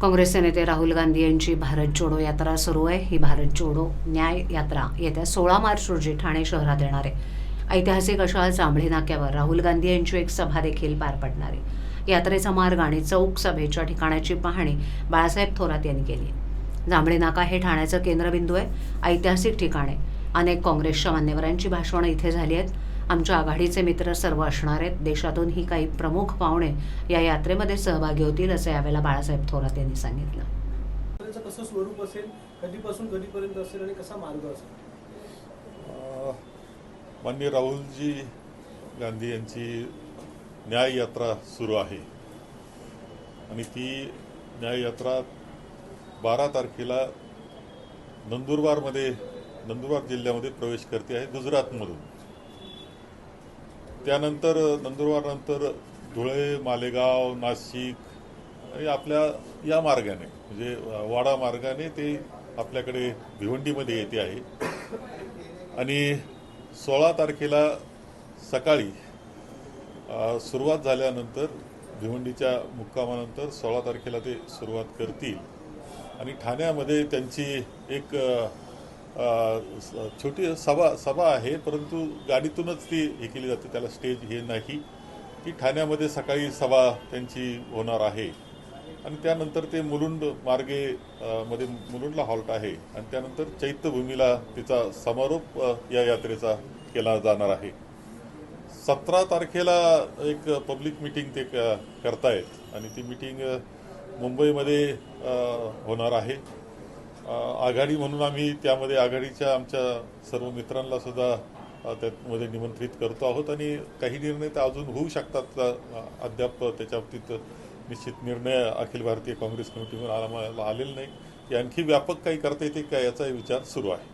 काँग्रेसचे नेते राहुल गांधी यांची भारत जोडो यात्रा सुरू आहे. ही भारत जोडो न्याय यात्रा येत्या सोळा मार्च रोजी ठाणे शहरात येणार आहे. ऐतिहासिक अशा जांभळी नाक्यावर राहुल गांधी यांची एक सभा देखील पार पडणार आहे. यात्रेचा मार्ग आणि चौक सभेच्या ठिकाणाची पाहणी बाळासाहेब थोरात यांनी केली जांभळी नाका हे ठाण्याचं केंद्रबिंदू आहे. ऐतिहासिक ठिकाण आहे. अनेक काँग्रेसच्या मान्यवरांची भाषणं इथे झाली आहेत. आमच्या आघाडीचे मित्र सर्व असणार आहेत. देशातूनही काही प्रमुख पाहुणे या यात्रेमध्ये सहभागी होतील असं यावेळेला बाळासाहेब थोरात यांनी सांगितलं. कसं स्वरूप असेल कधीपासून कधीपर्यंत असेल आणि कसा मार्ग असेल? अ, माननीय राहुलजी गांधी यांची न्याय यात्रा सुरू आहे. आणि ती न्याय यात्रा बारा तारखेला नंदुरबारमध्ये नंदुरबार जिल्ह्यामध्ये प्रवेश करते आहे गुजरातमधून. त्यानंतर नंदुरबारनंतर धुळे मालेगाव नाशिक आपल्या या मार्गाने म्हणजे वाडा मार्गाने ते आपल्याकडे भिवंडीमध्ये येते आहे. आणि सोळा तारखेला सकाळी सुरुवात झाल्यानंतर भिवंडीच्या मुक्कामानंतर सोळा तारखेला ते सुरुवात करतील. आणि ठाण्यामध्ये त्यांची एक छोटी सभा सभा आहे परंतु गाडीतूनच ती हे केली जाते. त्याला स्टेज हे नाही. की ठाण्यामध्ये सकाळी सभा त्यांची होणार आहे. आणि त्यानंतर ते मुलुंड मार्गे मध्ये मुलुंडला हॉल्ट आहे. आणि त्यानंतर चैत्यभूमीला तिचा समारोप या यात्रेचा केला जाणार आहे. सतरा तारखेला एक पब्लिक मिटिंग ते क- करतायत. आणि ती मिटिंग मुंबईमध्ये होणार आहे. आघाडी म्हणून आम्ही त्यामध्ये आघाडीच्या आमच्या सर्व मित्रांना सुद्धा त्यामध्ये निमंत्रित करतो आहोत आणि काही निर्णय तर अजून होऊ शकतात. अद्याप त्याच्या बाबतीत निश्चित निर्णय अखिल भारतीय काँग्रेस कमिटीवर आम्हाला आलेला नाही. की आणखी व्यापक काही करता येते का याचा विचार सुरू आहे.